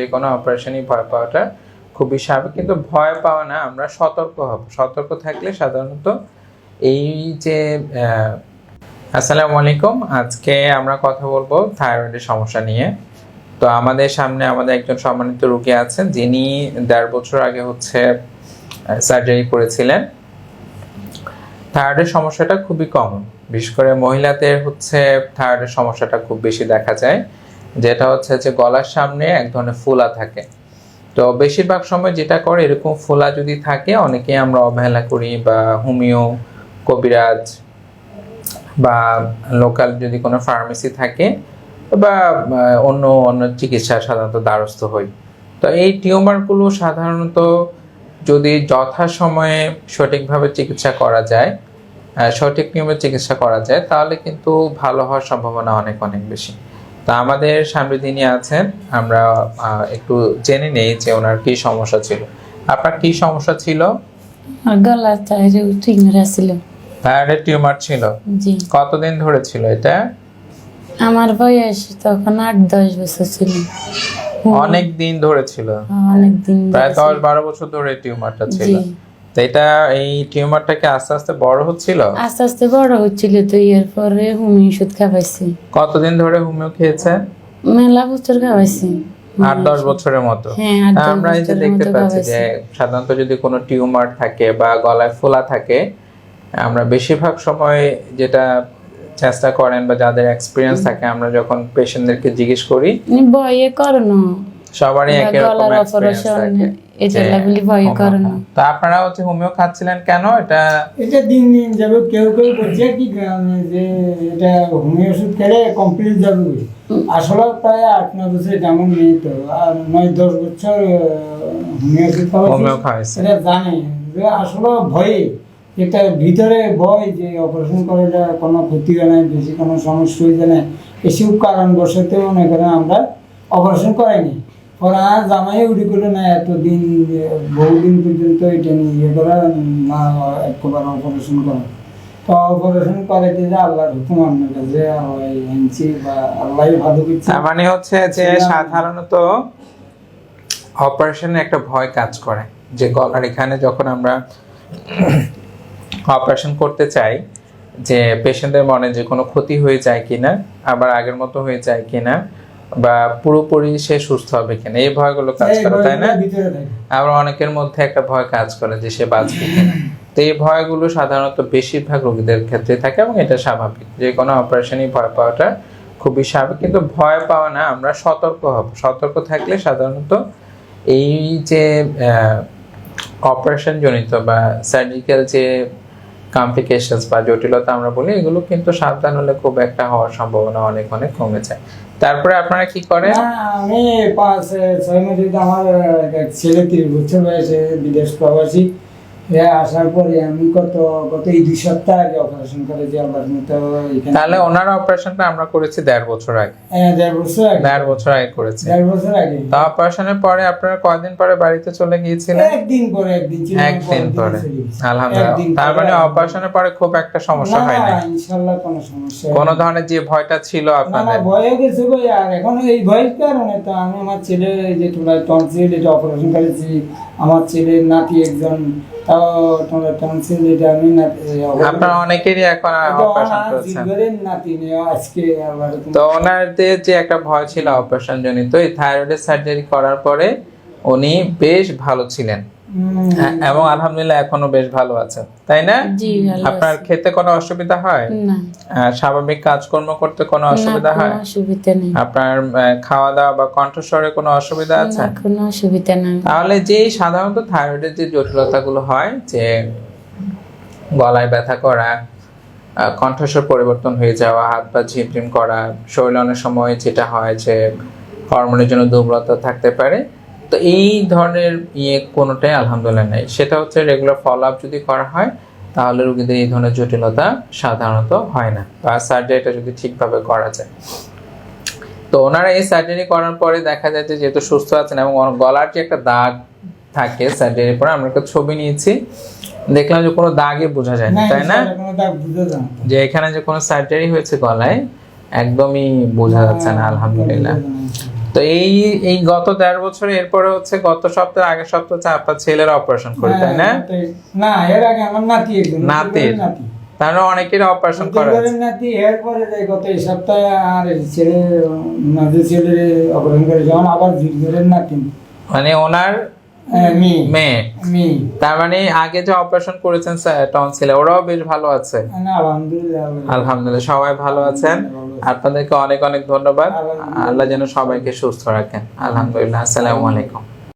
যে কোনো অপারেশনই ভয় পাওয়াটা খুবই স্বাভাবিক, কিন্তু ভয় পাওয়া না, আমরা সতর্ক হব। সতর্ক থাকলে সাধারণত এই যে আসসালামু আলাইকুম, আজকে আমরা কথা বলব থাইরয়েডের সমস্যা নিয়ে। তো আমাদের সামনে আমাদের একজন সম্মানিত রোগী আছেন, যিনি দেড় বছর আগে হচ্ছে সার্জারি করেছিলেন। থাইরয়েডের সমস্যাটা খুবই কমন বিশেষ করে মহিলাদের হচ্ছে থাইরয়েডের সমস্যাটা খুব বেশি দেখা যায়। যেটা হচ্ছে যে গলার সামনে এক ধরনের ফোলা থাকে। তো বেশিরভাগ সময় যেটা করে এরকম ফোলা যদি থাকে, অনেকে আমরা অবহেলা করি বা হোমিও, কবিরাজ বা লোকাল যদি কোনো ফার্মেসি থাকে বা অন্য অন্য চিকিৎসা সাধারণত দ্বারস্থ হই। তো এই টিউমারগুলো সাধারণত যদি যথাসময়ে সঠিকভাবে চিকিৎসা করা যায় সঠিক নিয়মে চিকিৎসা করা যায়, তাহলে কিন্তু ভালো হওয়ার সম্ভাবনা অনেক অনেক বেশি। তা আমাদের সামনে যিনি আছেন আমরা একটু জেনে নেই যে ওনার কি সমস্যা ছিল। আপনার কি সমস্যা ছিল? গলা চাইরে ঠিক মেরে ছিল থাইরয়েড টিউমার ছিল। জি। কতদিন ধরে ছিল এটা? আমার বয়স তখন আট দশ বছর ছিল। অনেক দিন ধরে ছিল। অনেক দিন প্রায় দশ বারো বছর ধরে টিউমারটা ছিল। তো এটা এই টিউমারটাকে আস্তে আস্তে বড় হচ্ছিল? আস্তে আস্তে বড় হচ্ছিল তো এর পরে হুমি ওষুধ খাওয়াইছি। কতদিন ধরে হোমিও খেয়েছে? মেলা বছর খাওয়াইছি। আট দশ বছরের মতো? হ্যাঁ আমরা এই যে দেখতে পাচ্ছি যে সাধারণত যদি কোনো টিউমার থাকে বা গলায় ফোলা থাকে আমরা বেশিরভাগ সময় যেটা চেষ্টা করেন বা যাদের এক্সপিরিয়েন্স থাকে আমরা যখন পেশেন্টদেরকে জিজ্ঞেস করি ভয়ে করনো সবারই একই রকম এক্সপিরিয়েন্স থাকে। ভয়ে তো আপনারা হচ্ছে হোমিও খাচ্ছিলেন কেন? এটা এটা দিন দিন যাবে কেউ কেউ বলছে কি যে এটা হোমিও ওষুধ খেলে কমপ্লিট যাবে। আসলে প্রায় আট নয় বছর এটা আমার মেয়ে তো আর নয় দশ বছর হোমিও ওষুধ খাওয়াইছে এটা জানে। যে আসলে ভয়ে এটা ভিতরে ভয় যে অপারেশন করে যা কোনো ক্ষতি হয় না বেশি কোনো সমস্যা হয়ে যায় না এসব কারণবশত মনে করেন আমরা অপারেশন করাইনি। আর জামাই উড়ি করে না এতদিন বহুদিন পর্যন্ত এটা নিয়ে করা না একবার অপারেশন করা। তো অপারেশন করাইতে যে আল্লাহর হুকুম আপনার কাছে বা আল্লাহ ভালো করছে। মানে হচ্ছে যে সাধারণত অপারেশনে একটা ভয় কাজ করে। যে গলার এখানে যখন আমরা অপারেশন করতে চাই যে পেশেন্টের মনে যে কোনো ক্ষতি হয়ে যায় কিনা আবার আগের মতো হয়ে যায় কিনা বা পুরোপুরি সে সুস্থ হবে কিনা? এই ভয়গুলো কাজ করে তাই না? আবার অনেকের মধ্যে একটা ভয় কাজ করে যে সে বাঁচবে কিনা। তো এই ভয়গুলো সাধারণত বেশিরভাগ রোগীদের ক্ষেত্রে থাকে এবং এটা স্বাভাবিক। যে কোনো অপারেশনই ভয় পাওয়াটা খুবই স্বাভাবিক। কিন্তু ভয় পাওয়া না আমরা সতর্ক হব। সতর্ক থাকলে সাধারণত এই যে অপারেশন জনিত বা সার্জিক্যাল যে কমপ্লিকেশনস বা জটিলতা আমরা বলি, এগুলো কিন্তু সাবধান হলে খুব একটা হওয়ার সম্ভাবনা অনেক অনেক কমে যায়। তারপরে আপনারা কি করেন? আমি পাঁচ, ছয় মাস আমার ছেলে তিরিশ বছর বয়সে বিদেশ প্রবাসী এ আসার পরে আমি কত গত এই দুই সপ্তাহ আগে অপারেশন তাহলে ওনার অপারেশনটা আমরা করেছি দেড় বছর আগে। হ্যাঁ, দেড় বছর আগে। দেড় বছর আগে করেছি। দেড় বছর আগে। তা অপারেশনের পরে আপনারা কয়দিন পরে বাড়িতে চলে গিয়েছিলেন? একদিন পরে একদিন ছিল একদিন পরে। আলহামদুলিল্লাহ। তার মানে। অপারেশনের পরে। খুব একটা সমস্যা হয় না ইনশাল্লাহ কোনো সমস্যা কোনো ধরনের যে ভয়টা ছিল না আপনাদের? গেছে ভাই। আর এখন এই ভয়ের কারণে তো আমি আমার ছেলে যে তোমার টনসিল এটা অপারেশন করেছি আমার ছেলের নাতি একজন তাও তোমার টনসিল আমি নাতি আপনারা অনেকেরই এখন অপারেশন করেছেন। নাতি আজকে তো যে একটা ভয় ছিল অপারেশন জনিত এই থাইরয়েডের সার্জারি করার পরে উনি বেশ ভালো ছিলেন। এবং আলহামদুলিল্লাহ এখনও বেশ ভালো আছেন তাই না? আপনার খেতে কোনো অসুবিধা হয়? স্বাভাবিক কাজকর্ম করতে কোনো অসুবিধা হয়? আপনার খাওয়া দাওয়া বা কণ্ঠস্বরে কোনো অসুবিধা আছে? কোনো অসুবিধা নেই। তাহলে যে সাধারণত থাইরয়েডের যে জটিলতাগুলো হয় যে গলায় ব্যথা করা কণ্ঠস্বর পরিবর্তন হয়ে যাওয়া হাত পা ঝিমঝিম করা শরীরে অনেক সময় যেটা হয় যে হরমোনের জন্য দুর্বলতা থাকতে পারে তো এই ধরনের ইয়ে কোনোটাই আলহামদুলিল্লাহ নেই। সেটা হচ্ছে রেগুলার ফলো আপ যদি করা হয় তাহলে রোগীদের এই ধরনের জটিলতা সাধারণত হয় না। বা সার্জারিটা যদি ঠিকভাবে করা যায়। তো ওনারা এই সার্জারি করার পরে দেখা যায় যে যেহেতু সুস্থ আছেন এবং গলার যে একটা দাগ থাকে সার্জারির পরে আমরা একটা ছবি নিয়েছি। দেখলাম যে কোনো দাগই বোঝা যায় না তাই না? দাগ যে এখানে যে কোনো সার্জারি হয়েছে গলায় একদমই বোঝা যাচ্ছে না আলহামদুলিল্লাহ। তো এই এই গত দেড় বছর এরপরে হচ্ছে গত সপ্তাহে আগের সপ্তাহে আপনার ছেলের অপারেশন করে তাই না? হ্যাঁ, না এর আগে আমার নাতি একজন নাতির? নাতি। তাহলে অনেকের অপারেশন করা। নাতি এরপরে গত এই সপ্তাহে আর ছেলে নাতি ছেলে অপারেশন করে যখন আবার দীর্ঘের নাতি। মানে ওনার হ্যাঁ, মেয়ে। তার মানে আগে যে অপারেশন করেছেন টনসিলে ওরাও বেশ ভালো আছে আলহামদুলিল্লাহ আলহামদুলিল্লাহ। সবাই ভালো আছেন। আপনাদেরকে অনেক অনেক ধন্যবাদ। আল্লাহ যেন সবাইকে সুস্থ রাখেন। আলহামদুলিল্লাহ। আসসালামু আলাইকুম।